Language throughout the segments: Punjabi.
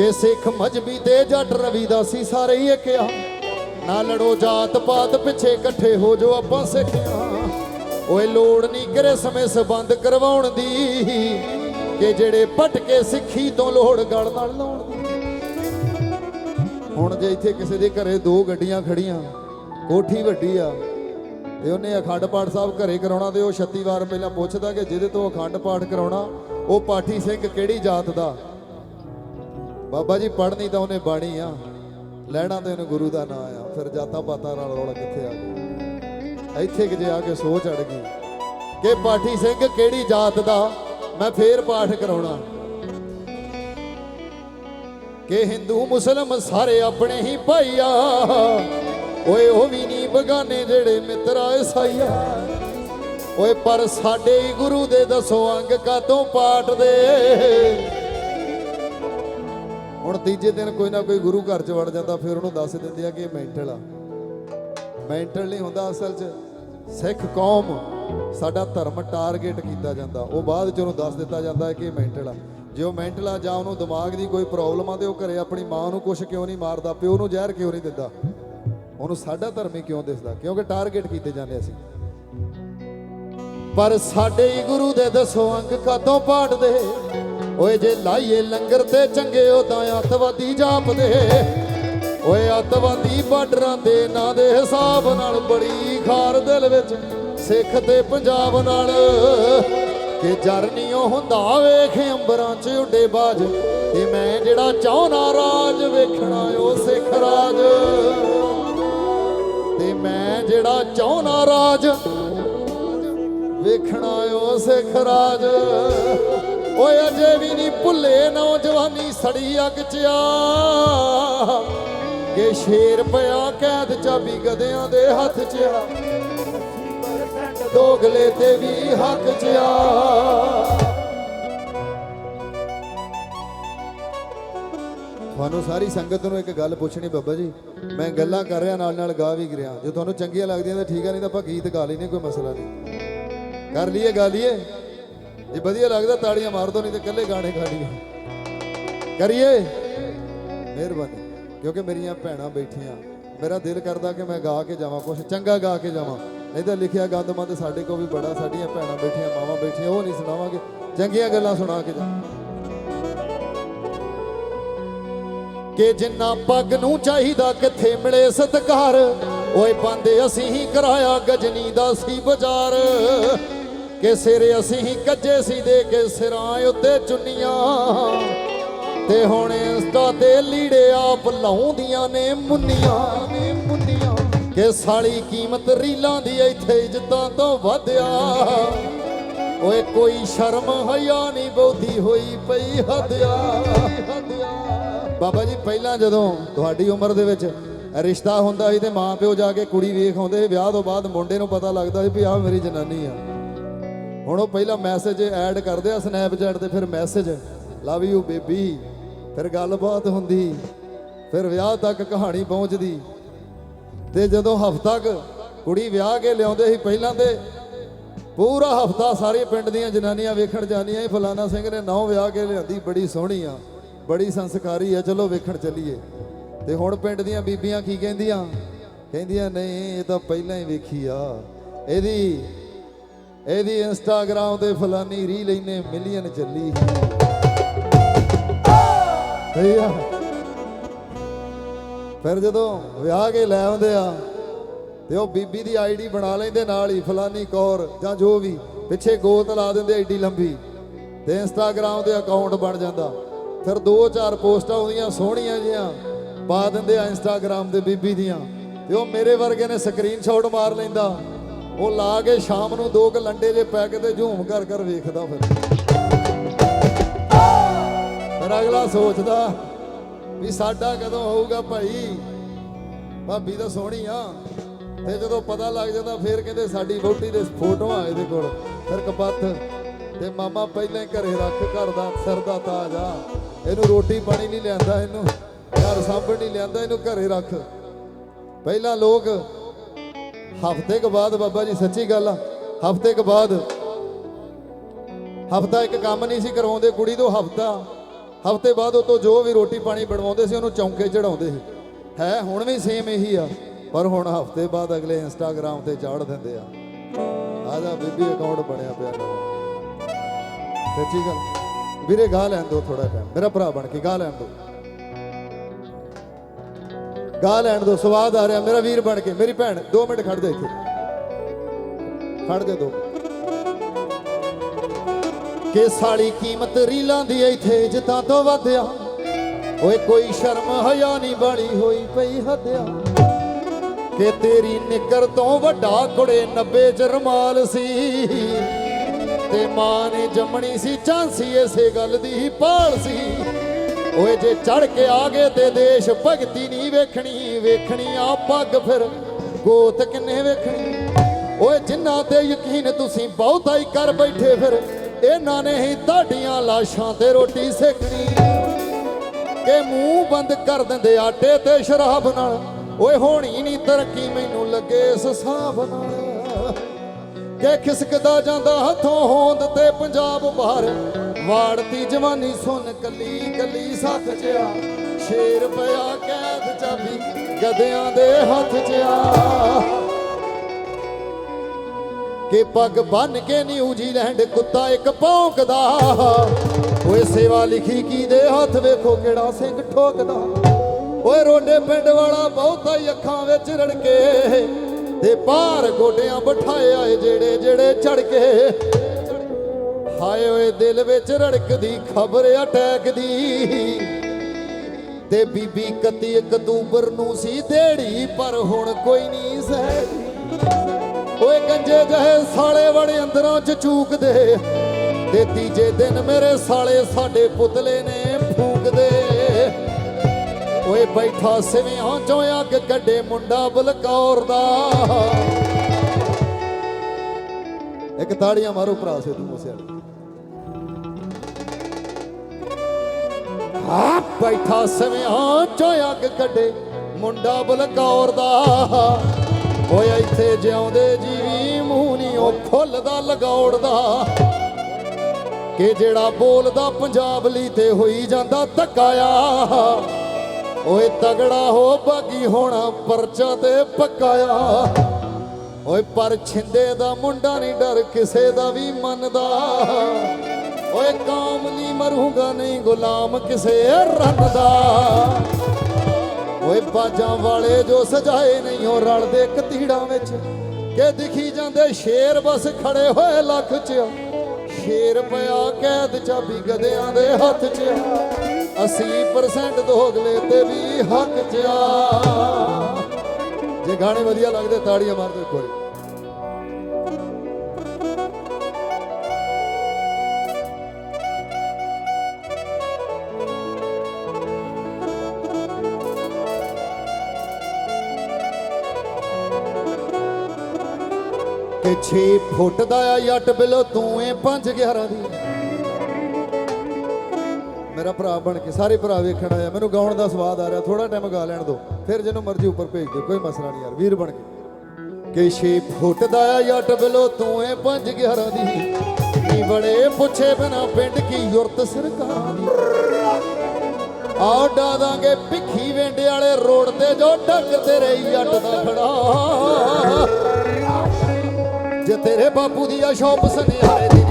ਕਿ ਸਿੱਖ ਮਜਬੀ ਤੇ ਜੱਟ ਰਵੀਦਾਸੀ ਸਾਰੇ ਹੀ ਇੱਕ ਆ ਨਾ ਲੜੋ ਜਾਤ ਪਾਤ ਪਿੱਛੇ ਇਕੱਠੇ ਹੋ ਜੋ ਆਪਾਂ ਸਿੱਖਿਆ। ਓਏ ਲੋੜ ਨਹੀਂ ਕਰੇ ਸਮੇਂ ਸਬੰਧ ਕਰਵਾਉਣ ਦੀ, ਕਿ ਜਿਹੜੇ ਭਟਕੇ ਸਿੱਖੀ ਤੋਂ ਲੋੜ ਗਲ ਨਾਲ ਲਾਉਣ ਦੀ। ਹੁਣ ਜੇ ਇੱਥੇ ਕਿਸੇ ਦੇ ਘਰੇ ਦੋ ਗੱਡੀਆਂ ਖੜੀਆਂ, ਕੋਠੀ ਵੱਡੀ ਆ, ਤੇ ਉਹਨੇ ਅਖੰਡ ਪਾਠ ਸਾਹਿਬ ਘਰੇ ਕਰਾਉਣਾ ਤੇ ਉਹ 36 ਵਾਰ ਪਹਿਲਾਂ ਪੁੱਛਦਾ ਕਿ ਜਿਹਦੇ ਤੋਂ ਅਖੰਡ ਪਾਠ ਕਰਾਉਣਾ, ਉਹ ਪਾਠੀ ਸਿੰਘ ਕਿਹੜੀ ਜਾਤ ਦਾ? ਬਾਬਾ ਜੀ ਪੜ੍ਹਨੀ ਤਾਂ ਉਹਨੇ ਬਾਣੀ ਆ, ਲੈਣਾ ਤੇ ਉਹਨੇ ਗੁਰੂ ਦਾ ਨਾਂ ਆ, ਫਿਰ ਜਾਤਾਂ ਪਾਤਾਂ ਨਾਲ ਰੌਲਾ ਕਿੱਥੇ ਆ ਗਿਆ? ਇੱਥੇ ਕਿ ਜੇ ਆ ਕੇ ਸੋਚ ਅੜ ਗਈ ਕਿ ਪਾਠੀ ਸਿੰਘ ਕਿਹੜੀ ਜਾਤ ਦਾ, ਮੈਂ ਫੇਰ ਪਾਠ ਕਰਾਉਣਾ। ਕਿ ਹਿੰਦੂ, ਮੁਸਲਮ ਸਾਰੇ ਆਪਣੇ ਹੀ ਭਾਈ ਆ। ਓਏ, ਉਹ ਵੀ ਨਹੀਂ ਬਗਾਨੇ ਜਿਹੜੇ ਮਿੱਤਰਾ ਈਸਾਈਆ ਓਏ, ਪਰ ਸਾਡੇ ਹੀ ਗੁਰੂ ਦੇ ਦੱਸੋ ਅੰਗ ਕਾਤੋਂ ਪਾਠ ਦੇ? ਹੁਣ ਤੀਜੇ ਦਿਨ ਕੋਈ ਨਾ ਕੋਈ ਗੁਰੂ ਘਰ ਚ ਵੜ ਜਾਂਦਾ, ਫਿਰ ਉਹਨੂੰ ਦੱਸ ਦਿੰਦੇ ਆ ਕਿ ਇਹ ਮੈਂਟਲ ਆ। ਮੈਂਟਲ ਨਹੀਂ ਹੁੰਦਾ ਅਸਲ 'ਚ। ਸਿੱਖ ਕੌਮ, ਸਾਡਾ ਧਰਮ ਟਾਰਗੇਟ ਕੀਤਾ ਜਾਂਦਾ। ਉਹ ਬਾਅਦ 'ਚ ਉਹਨੂੰ ਦੱਸ ਦਿੱਤਾ ਜਾਂਦਾ ਹੈ ਕਿ ਇਹ ਮੈਂਟਲ ਆ। ਜੇ ਉਹ ਮੈਂਟਲ ਆ ਜਾਂ ਉਹਨੂੰ ਦਿਮਾਗ ਦੀ ਕੋਈ ਪ੍ਰੋਬਲਮ ਆ ਤੇ ਉਹ ਘਰੇ ਆਪਣੀ ਮਾਂ ਨੂੰ ਕੁਛ ਕਿਉਂ ਨਹੀਂ ਮਾਰਦਾ, ਪਿਓ ਨੂੰ ਜ਼ਹਿਰ ਕਿਉਂ ਨਹੀਂ ਦਿੰਦਾ? ਉਹਨੂੰ ਸਾਡਾ ਧਰਮ ਹੀ ਕਿਉਂ ਦਿਸਦਾ? ਕਿਉਂਕਿ ਟਾਰਗੇਟ ਕੀਤੇ ਜਾਂਦੇ ਅਸੀਂ। ਪਰ ਸਾਡੇ ਹੀ ਗੁਰੂ ਦੇ ਦਸੋ ਅੰਗ ਕਦੋਂ ਪਾੜਦੇ? ਓਏ ਜੇ ਲਾਈਏ ਲੰਗਰ ਤੇ ਚੰਗੇ ਉਦਾਂ ਅੱਤਵਾਦੀ ਜਾਪਦੇ ਓਏ ਅੱਤਵਾਦੀ ਬਾਰਡਰਾਂ ਦੇ ਨਾਂ ਦੇ ਹਿਸਾਬ ਨਾਲ ਬੜੀ ਖਾਰ ਦਿਲ ਵਿੱਚ ਸਿੱਖ ਤੇ ਪੰਜਾਬ ਨਾਲ। ਕਿ ਜਰਨੀਓ ਹੁੰਦਾ ਵੇਖ ਅੰਬਰਾਂ 'ਚ ਉੱਡੇ ਬਾਜ। ਤੇ ਮੈਂ ਜਿਹੜਾ ਚਾਹਣਾ ਰਾਜ ਵੇਖਣਾ ਉਹ ਸਿੱਖ ਰਾਜ। ਤੇ ਮੈਂ ਜਿਹੜਾ ਚਾਹਣਾ ਰਾਜ ਵੇਖਣਾ ਓ ਸਿੱਖ ਰਾਜ। ਓਏ ਅਜੇ ਵੀ ਨਹੀਂ ਭੁੱਲੇ ਨੌਜਵਾਨੀ ਸੜੀ ਅੱਗ ਚ ਆ। ਕਿ ਸ਼ੇਰ ਪਿਆ ਕੈਦ ਚਾਬੀ ਗਦਿਆਂ ਦੇ ਹੱਥ ਚ ਆ। ਦੋਗਲੇ ਤੇ ਵੀ ਹੱਕ ਚ ਆ। ਤੁਹਾਨੂੰ ਸਾਰੀ ਸੰਗਤ ਨੂੰ ਇੱਕ ਗੱਲ ਪੁੱਛਣੀ ਬੱਬਾ ਜੀ। ਮੈਂ ਗੱਲਾਂ ਕਰ ਰਿਹਾ ਨਾਲ ਨਾਲ ਗਾ ਵੀ ਰਿਹਾ। ਜੇ ਤੁਹਾਨੂੰ ਚੰਗੀਆਂ ਲੱਗਦੀਆਂ ਤਾਂ ਠੀਕ ਆ, ਨਹੀਂ ਤਾਂ ਆਪਾਂ ਗੀਤ ਗਾ ਲੈਨੇ ਕੋਈ ਮਸਲਾ ਨਹੀਂ। ਕਰ ਲਈਏ, ਗਾ ਲਈਏ। ਜੇ ਵਧੀਆ ਲੱਗਦਾ ਤਾੜੀਆਂ ਮਾਰ ਦੋ, ਨਹੀਂ ਤੇ ਇਕੱਲੇ ਗਾਣੇ ਗਾ ਲਈਏ। ਕਰੀਏ? ਮਿਹਰਬਾਨੀ। ਕਿਉਂਕਿ ਮੇਰੀਆਂ ਭੈਣਾਂ ਬੈਠੀਆਂ, ਮੇਰਾ ਦਿਲ ਕਰਦਾ ਕਿ ਮੈਂ ਗਾ ਕੇ ਜਾਵਾਂ ਕੁਝ ਚੰਗਾ ਗਾ ਕੇ ਜਾਵਾਂ। ਨਹੀਂ ਤਾਂ ਲਿਖਿਆ ਗੰਦਮੰਦ ਸਾਡੇ ਕੋਲ ਵੀ ਬੜਾ, ਸਾਡੀਆਂ ਭੈਣਾਂ ਬੈਠੀਆਂ, ਮਾਵਾਂ ਬੈਠੀਆਂ, ਉਹ ਨਹੀਂ ਸੁਣਾਵਾਂਗੇ। ਚੰਗੀਆਂ ਗੱਲਾਂ ਸੁਣਾ ਕੇ ਜਾ। ਕਿ ਜਿੰਨਾ ਪੱਗ ਨੂੰ ਚਾਹੀਦਾ ਕਿੱਥੇ ਮਿਲੇ ਸਤਕਾਰ, ਓਏ ਬੰਦੇ ਅਸੀਂ ਹੀ ਕਰਾਇਆ ਗਜਨੀ ਦਾ ਸੀ ਬਾਜ਼ਾਰ। ਕਿ ਸਿਰ ਅਸੀਂ ਹੀ ਕੱਜੇ ਸੀ ਦੇ ਕੇ ਸਿਰਾਂ ਉੱਤੇ ਚੁੰਨੀਆਂ। ਤੇ ਹੁਣ ਇੰਸਟਾ ਤੇ ਲੀੜੇ ਆਪ ਲਾਉਂਦੀਆਂ ਨੇ ਮੁੰਨੀਆਂ। ਨੇ ਮੁੰਨੀਆਂ ਕਿ ਸਾਲੀ ਕੀਮਤ ਰੀਲਾਂ ਦੀ ਇੱਥੇ ਇੱਜ਼ਤਾਂ ਤੋਂ ਵਧਿਆ। ਓਏ ਕੋਈ ਸ਼ਰਮ ਹਯਾ ਨਹੀਂ ਬਹੁਤੀ ਹੋਈ ਪਈ ਹਦਿਆ। ਬਾਬਾ ਜੀ, ਪਹਿਲਾਂ ਜਦੋਂ ਤੁਹਾਡੀ ਉਮਰ ਦੇ ਵਿੱਚ ਰਿਸ਼ਤਾ ਹੁੰਦਾ ਸੀ ਤੇ ਮਾਂ ਪਿਓ ਜਾ ਕੇ ਕੁੜੀ ਵੇਖ ਆਉਂਦੇ ਸੀ, ਵਿਆਹ ਤੋਂ ਬਾਅਦ ਮੁੰਡੇ ਨੂੰ ਪਤਾ ਲੱਗਦਾ ਸੀ ਵੀ ਆਹ ਮੇਰੀ ਜਨਾਨੀ ਆ। ਹੁਣ ਉਹ ਪਹਿਲਾਂ ਮੈਸੇਜ ਐਡ ਕਰਦੇ ਆ ਸਨੈਪਚੈਟ ਤੇ, ਫਿਰ ਮੈਸੇਜ ਲਵ ਯੂ ਬੇਬੀ ਫਿਰ ਗੱਲਬਾਤ ਹੁੰਦੀ, ਫਿਰ ਵਿਆਹ ਤੱਕ ਕਹਾਣੀ ਪਹੁੰਚਦੀ। ਤੇ ਜਦੋਂ ਹਫਤਾ ਕ ਕੁੜੀ ਵਿਆਹ ਕੇ ਲਿਆਉਂਦੇ ਸੀ ਪਹਿਲਾਂ ਤੇ, ਪੂਰਾ ਹਫਤਾ ਸਾਰੇ ਪਿੰਡ ਦੀਆਂ ਜਨਾਨੀਆਂ ਵੇਖਣ ਜਾਂਦੀਆਂ ਇਹ ਫਲਾਣਾ ਸਿੰਘ ਨੇ ਨੌ ਵਿਆਹ ਕੇ ਲਿਆਂਦੀ, ਬੜੀ ਸੋਹਣੀ ਆ, ਬੜੀ ਸੰਸਕਾਰੀ ਆ, ਚਲੋ ਵੇਖਣ ਚੱਲੀਏ। ਤੇ ਹੁਣ ਪਿੰਡ ਦੀਆਂ ਬੀਬੀਆਂ ਕੀ ਕਹਿੰਦੀਆਂ? ਕਹਿੰਦੀਆਂ, ਨਹੀਂ, ਇਹ ਤਾਂ ਪਹਿਲਾਂ ਹੀ ਵੇਖੀ ਆ। ਇਹਦੀ ਇਹਦੀ ਇੰਸਟਾਗ੍ਰਾਮ ਤੇ ਫਲਾਨੀ ਰੀਲ ਇਹਨੇ ਮਿਲੀਅਨ ਚੱਲੀ ਸਹੀ ਫਿਰ ਜਦੋਂ ਵਿਆਹ ਕੇ ਲੈ ਆਉਂਦੇ ਆ, ਤੇ ਉਹ ਬੀਬੀ ਦੀ ਆਈਡੀ ਬਣਾ ਲੈਂਦੇ ਨਾਲ ਹੀ, ਫਲਾਨੀ ਕੌਰ ਜਾਂ ਜੋ ਵੀ, ਪਿੱਛੇ ਗੋਤ ਲਾ ਦਿੰਦੇ ਐਡੀ ਲੰਬੀ, ਤੇ ਇੰਸਟਾਗ੍ਰਾਮ ਤੇ ਅਕਾਊਂਟ ਬਣ ਜਾਂਦਾ। ਫਿਰ ਦੋ ਚਾਰ ਪੋਸਟਾਂ ਆਉਂਦੀਆਂ ਸੋਹਣੀਆਂ ਜੀਆਂ ਪਾ ਦਿੰਦੇ ਆ ਇੰਸਟਾਗ੍ਰਾਮ ਤੇ ਬੀਬੀ ਦੀਆਂ, ਤੇ ਉਹ ਮੇਰੇ ਵਰਗੇ ਨੇ ਸਕਰੀਨਸ਼ਾਟ ਮਾਰ ਲੈਂਦਾ। ਉਹ ਲਾ ਕੇ ਸ਼ਾਮ ਨੂੰ ਦੋ ਕ ਲੰਡੇ ਜੇ ਪੈ ਕੇ ਤੇ ਝੂਮ ਕਰ ਕਰ ਵੇਖਦਾ ਫਿਰ। ਫਿਰ ਅਗਲਾ ਸੋਚਦਾ ਵੀ ਸਾਡਾ ਕਦੋਂ ਹੋਊਗਾ ਭਾਈ? ਭਾਬੀ ਤਾਂ ਸੋਹਣੀ ਆ। ਤੇ ਜਦੋਂ ਪਤਾ ਲੱਗ ਜਾਂਦਾ ਫੇਰ ਕਹਿੰਦੇ ਸਾਡੀ ਵਹੁਟੀ ਦੇ ਫੋਟੋਆਂ ਇਹਦੇ ਕੋਲ। ਫਿਰ ਕਪੱਤ ਤੇ ਮਾਮਾ ਪਹਿਲਾਂ ਘਰੇ ਰੱਖ, ਘਰ ਦਾ ਸਿਰ ਦਾ ਤਾਜ ਆ। ਇਹਨੂੰ ਰੋਟੀ ਪਾਣੀ ਨਹੀਂ ਲਿਆਂਦਾ ਇਹਨੂੰ, ਘਰ ਸਾਂਭਣ ਨਹੀਂ ਲਿਆਂਦਾ, ਇਹਨੂੰ ਘਰੇ ਰੱਖ। ਪਹਿਲਾਂ ਲੋਕ ਹਫ਼ਤੇ ਕੁ ਬਾਅਦ ਬਾਬਾ ਜੀ, ਸੱਚੀ ਗੱਲ ਆ। ਹਫ਼ਤੇ ਕੁ ਬਾਅਦ। ਹਫਤਾ ਇੱਕ ਕੰਮ ਨਹੀਂ ਸੀ ਕਰਵਾਉਂਦੇ, ਕੁੜੀ ਤੋਂ ਹਫਤਾ। ਹਫ਼ਤੇ ਬਾਅਦ ਉਹ ਤੋਂ ਜੋ ਵੀ ਰੋਟੀ ਪਾਣੀ ਬਣਵਾਉਂਦੇ ਸੀ, ਉਹਨੂੰ ਚੌਂਕੇ ਚੜਾਉਂਦੇ ਸੀ। ਹੈ, ਹੁਣ ਵੀ ਸੇਮ ਇਹੀ ਆ। ਪਰ ਹੁਣ ਹਫ਼ਤੇ ਬਾਅਦ ਅਗਲੇ ਇੰਸਟਾਗ੍ਰam ਤੇ ਚਾੜ ਦਿੰਦੇ ਆ। ਆ ਬੀਬੀ ਅਕਾਊਂਟ ਬਣਿਆ ਪਿਆ। ਸੱਚੀ ਗੱਲ। ਵੀਰੇ ਗਾ ਲੈਣ ਦੋ ਥੋੜਾ ਟਾਈਮ ਮੇਰਾ ਭਰਾ ਬਣ ਕੇ ਗਾ ਲੈਣ ਦੋ ਗਾ ਲੈਣ ਦੋ ਸਵਾਦ ਆ ਰਿਹਾ। ਮੇਰਾ ਵੀਰ ਬਣ ਕੇ, ਮੇਰੀ ਭੈਣ 2 ਮਿੰਟ ਖੜ ਜਾ ਇੱਥੇ। ਖੜ ਜਾ ਦੋ। ਕਿ ਸਾਲੀ ਕੀਮਤ ਰੀਲਾਂ ਦੀ ਇੱਥੇ ਜਿੱਦਾਂ ਤੋਂ ਵਧਿਆ। ਓਏ ਕੋਈ ਸ਼ਰਮ ਹਯਾ ਨਹੀਂ ਬਣੀ ਹੋਈ ਪਈ ਹੱਦਿਆ। ਕਿ ਤੇਰੀ ਨਿੱਕਰ ਤੋਂ ਵੱਡਾ ਕੁੜੇ 90 ਚ ਰਮਾਲ ਸੀ। ਤੇ ਮਾਂ ਨੇ ਜੰਮਣੀ ਸੀ ਚਾਂਸੀ ਇਸੇ ਗੱਲ ਦੀ ਹੀ ਭਾਲ ਸੀ। ਓਏ ਜੇ ਚੜ ਕੇ ਆ ਗਏ ਤੇ ਦੇਸ਼ ਭਗਤੀ ਨਹੀਂ ਵੇਖਣੀ ਵੇਖਣੀ ਆ ਪੱਗ ਫਿਰ। ਗੋਤ ਕਿੰਨੇ ਵੇਖਣੀ? ਓਏ ਜਿਨ੍ਹਾਂ ਤੇ ਯਕੀਨ ਤੁਸੀਂ ਬਹੁਤਾ ਹੀ ਕਰ ਬੈਠੇ ਫਿਰ, ਇਹਨਾਂ ਨੇ ਹੀ ਤੁਹਾਡੀਆਂ ਲਾਸ਼ਾਂ ਤੇ ਰੋਟੀ ਸੇਕਣੀ। ਕਿ ਮੂੰਹ ਬੰਦ ਕਰ ਦਿੰਦੇ ਆਟੇ ਤੇ ਸ਼ਰਾਬ ਨਾਲ। ਓਏ ਹੋਣੀ ਨਹੀਂ ਤਰੱਕੀ, ਮੈਨੂੰ ਲੱਗੇ ਇਸ ਹਿਸਾਬ ਨਾਲ। ਕਿ ਖਿਸਕਦਾ ਜਾਂਦਾ ਹੱਥੋਂ ਹੋਂਦ ਤੇ ਪੰਜਾਬ ਬਾਹਰ। ਵਾੜਤੀ ਜਵਾਨੀ ਸੁਣ ਕੱਲੀ ਕੱਲੀ ਸੱਥ ਜਿਆ। ਸ਼ੇਰ ਪਿਆ ਕੈਦ ਚਾਬੀ, ਗਧਿਆਂ ਦੇ ਹੱਥ 'ਚ ਆ ਕਿ ਪੱਗ ਬੰਨ ਕੇ ਨਿਊਜ਼ੀਲੈਂਡ ਕੁੱਤਾ ਇੱਕ ਭੌਂਕਦਾ। ਓਏ ਸੇਵਾ ਲਿਖੀ ਕੀ ਦੇ ਹੱਥ ਵੇਖੋ ਕਿਹੜਾ ਸਿੰਘ ਠੋਕਦਾ। ਓਏ ਰੋਡੇ ਪਿੰਡ ਵਾਲਾ ਬਹੁਤਾ ਹੀ ਅੱਖਾਂ ਵਿੱਚ ਰੜਕੇ। ਤੇ ਭਾਰ ਗੋਡਿਆਂ ਬਿਠਾਇਆ ਆਏ ਜਿਹੜੇ ਜਿਹੜੇ ਚੜ ਕੇ ਹਾਏ ਓਏ ਦਿਲ ਵਿੱਚ ਰੜਕਦੀ ਖਬਰ ਅਟੈਕ ਦੀ ਤੇ ਬੀਬੀ 31 ਅਕਤੂਬਰ ਨੂੰ ਸੀ ਦੇੜੀ, ਪਰ ਹੁਣ ਕੋਈ ਨਹੀਂ ਸਹਿ। ਓਏ ਗੰਜੇ ਜਹੇ ਸਾਲੇ ਵੜੇ ਅੰਦਰੋਂ ਚ ਚੂਕਦੇ। ਤੇ ਤੀਜੇ ਦਿਨ ਮੇਰੇ ਸਾਲੇ ਸਾਡੇ ਪੁਤਲੇ ਨੇ ਫੂਕਦੇ। ਓਏ ਬੈਠਾ ਸਿਵਿਆਂ ਚੋਂ ਅੱਗ ਕੱਢੇ ਮੁੰਡਾ ਬਲਕੌਰ ਦਾ। ਇੱਕ ਤਾੜੀਆਂ ਮਾਰੋ ਭਰਾ ਸਿੱਧੂ ਮੂਸੇਵਾਲੇ। ਆ ਬੈਠਾ ਸਿਵਿਆਂ ਚੋਂ ਅੱਗ ਕੱਢੇ, ਮੁੰਡਾ ਬਲਕੌਰ ਦਾ। ਓਏ ਇੱਥੇ ਜਿਉਂਦੇ ਜੀਵੀ, ਮੂੰਹ ਨਹੀਂ ਉਹ ਖੁੱਲਦਾ ਲਗੌੜਦਾ ਕਿ ਜਿਹੜਾ ਬੋਲਦਾ ਪੰਜਾਬ ਲਈ ਤੇ ਹੋਈ ਜਾਂਦਾ ਧੱਕਾਇਆ। ਓਏ ਤਗੜਾ ਹੋ ਬਾਗੀ ਹੋਣਾ, ਪਰਚਾ ਤੇ ਪੱਕਾਇਆ। ਓਏ ਪਰ ਛਿੰਦੇ ਦਾ ਮੁੰਡਾ ਨਹੀਂ ਡਰ, ਕਿਸੇ ਦਾ ਵੀ ਮੰਨਦਾ। ਓਏ ਕਾਮ ਲਈ ਮਰੂੰਗਾ ਨਹੀਂ ਗੁਲਾਮ ਕਿਸੇ ਰੰਨ ਦਾ। ਓਏ ਬਾਜਾਂ ਵਾਲੇ ਜੋ ਸਜਾਏ ਨਹੀਂ, ਉਹ ਰਲਦੇ ਕਤੀੜਾਂ ਵਿੱਚ। ਕਿ ਦਿਖੀ ਜਾਂਦੇ ਸ਼ੇਰ ਬਸ ਖੜੇ ਹੋਏ ਲੱਖ ਚ। ਸ਼ੇਰ ਪਿਆ ਕੈਦ ਚਾਬੀ ਗਧਿਆਂ ਦੇ ਹੱਥ ਚ। 80% ਦੋਗਲੇ ਤੇ ਵੀ ਹੱਕ ਚ ਆ। ਜੇ ਗਾਣੇ ਵਧੀਆ ਲੱਗਦੇ, ਤਾੜੀਆਂ ਮਾਰ ਦਿਓ ਇੱਕ ਵਾਰੀ 6 ਫੁੱਟ ਦਾ ਆ ਜੱਟ ਬਿਲੋ, ਤੂੰ ਏ 5 11 ਦੀ। ਮੇਰਾ ਭਰਾ ਬਣ ਕੇ, ਸਾਰੇ ਭਰਾ ਵੇਖਣ ਆਇਆ। ਮੈਨੂੰ ਗਾਉਣ ਦਾ ਸਵਾਦ ਆ ਰਿਹਾ ਥੋੜਾ ਟਾਈਮ ਗਾ ਲੈਣ ਦੋ। ਫਿਰ ਜਿਹਨੂੰ ਮਰਜ਼ੀ ਉੱਪਰ ਭੇਜ ਦਿਓ, ਕੋਈ ਮਸਲਾ ਨਹੀਂ ਯਾਰ, ਵੀਰ ਬਣ ਕੇ। ਕਿ 6 ਫੁੱਟ ਦਾ ਆ ਜੱਟ ਬਿਲੋ, ਤੂੰ ਏ 5 11 ਦੀ। ਨੀ ਬੜੇ ਪੁੱਛੇ ਬਿਨਾ ਪਿੰਡ ਕੀ ਯੁਰਤ ਸਰਕਾਰ ਦੀ। ਡਾ ਦਾਂਗੇ ਭਿੱਖੀ ਵੇਂਡੇ ਵਾਲੇ ਰੋਡ ਤੇ ਜੋ ਡੱਕ ਰਹੀ ਜੱਟ ਦਾ ਖੜਾ। ਜੇ ਤੇਰੇ ਬਾਪੂ ਦੀ ਆ ਸ਼ੌਪ ਸੁਨਿਆਰੇ ਦੀ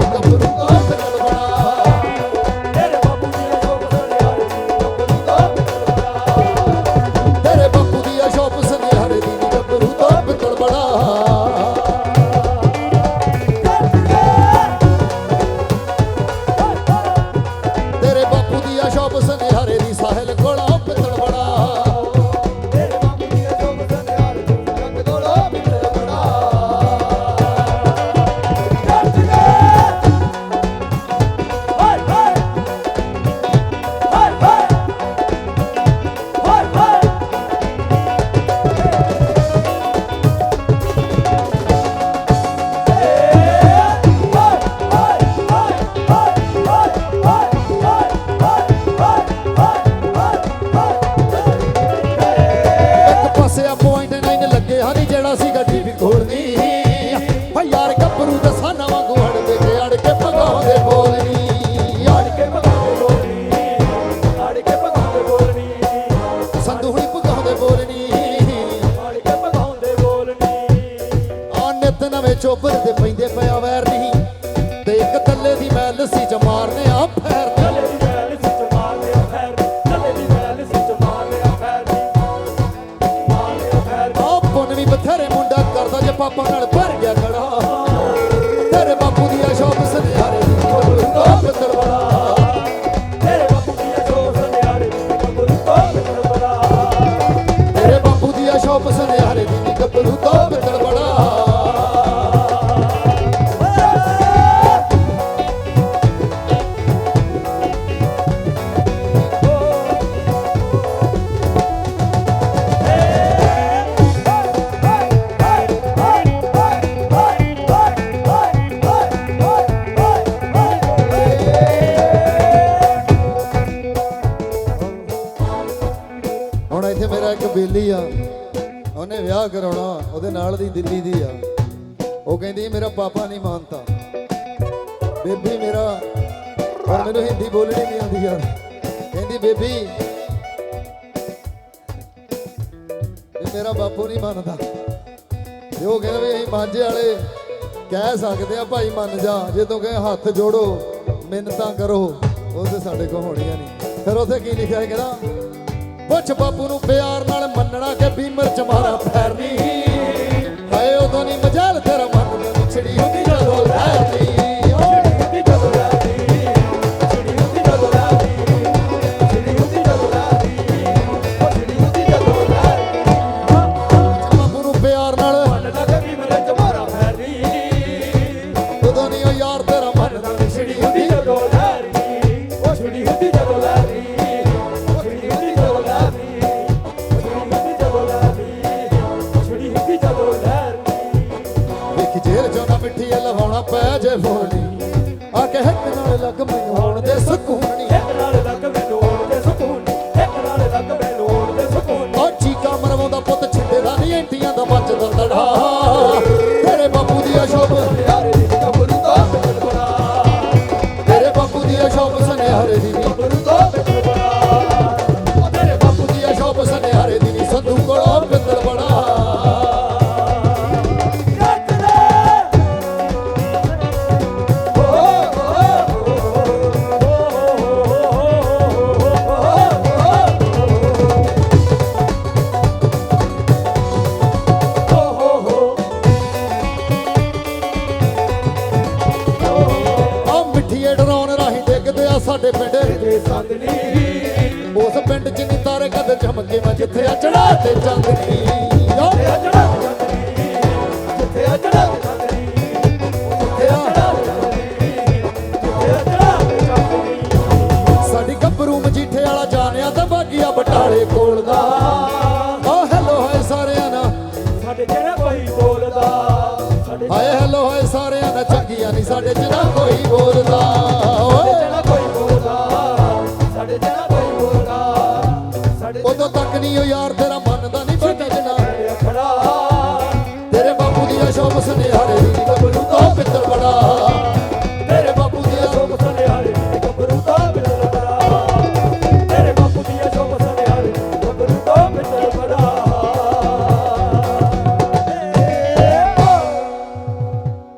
ਨਾਲ ਦੀ ਦਿੱਲੀ ਦੀ ਆ। ਉਹ ਕਹਿੰਦੀ, ਮੇਰਾ ਪਾਪਾ ਨਹੀਂ ਮੰਨਦਾ ਬੇਬੀ ਮੇਰਾ ਪਰ ਮੈਨੂੰ ਹਿੰਦੀ ਬੋਲਣੀ ਨਹੀਂ ਆਉਂਦੀ ਯਾਰ। ਕਹਿੰਦੀ, ਬੇਬੀ ਮੇਰਾ ਬਾਪੂ ਨਹੀਂ ਮੰਨਦਾ। ਤੇ ਉਹ ਕਹਿੰਦਾ ਵੀ ਅਸੀਂ ਮਾਝੇ ਵਾਲੇ ਕਹਿ ਸਕਦੇ ਆ, ਭਾਈ ਮੰਨ ਜਾ। ਜੇ ਤੂੰ ਕਹੇ ਹੱਥ ਜੋੜੋ, ਮਿੰਨਤਾਂ ਕਰੋ, ਉਹ ਤੇ ਸਾਡੇ ਕੋਲ ਹੋਣੀਆਂ ਨਹੀਂ। ਫਿਰ ਉੱਥੇ ਕੀ ਲਿਖਿਆ ਹੈ ਕਹਿੰਦਾ, ਪੁੱਛ ਬਾਪੂ ਨੂੰ ਪਿਆਰ ਨਾਲ ਮੰਨਣਾ ਕਿ ਬੀਮਰ ਚ ਮਾਰਾ ਫੈਰ ਨਹੀਂ ਹਾਏ ਉਦੋਂ ਨਹੀਂ ਮਜਾਲ ਤੇਰਾ ਮਨ ਨੂੰ ਛੜੀ ਹੁੰਦੀ ਜਦੋਂ ਲਹਿਰ ਪੈ ਜੇ ਫੋੜੀ ਆ ਕੇ ਹੱਕ ਨਾਲ ਲੱਗ ਮੈਨੂੰ ਹੋਣ ਦੇ ਸਕੂਨ ਨਹੀਂ ਇੱਕ ਨਾਲ ਲੱਗ ਮੈਨੂੰ ਹੋਣ ਦੇ ਸਕੂਨ ਇੱਕ ਨਾਲ ਲੱਗ ਮੈਨੂੰ ਹੋਣ ਦੇ ਸਕੂਨ ਉਹ ਚੀਕਾ ਮਰਵਾਉਂਦਾ ਪੁੱਤ ਛਿੱਡੇ ਦਾ ਨਹੀਂ ਐਂਟੀਆਂ ਦਾ ਮੱਚਦਾ ਦੜਾ ਤੇਰੇ ਬਾਪੂ ਦੀ ਅਸ਼ੋਭ ਲੱਗੇ ਮੈਂ ਜਿੱਥੇ ਅਚੜਾ ਤੇ ਚੰਦ ਕੀ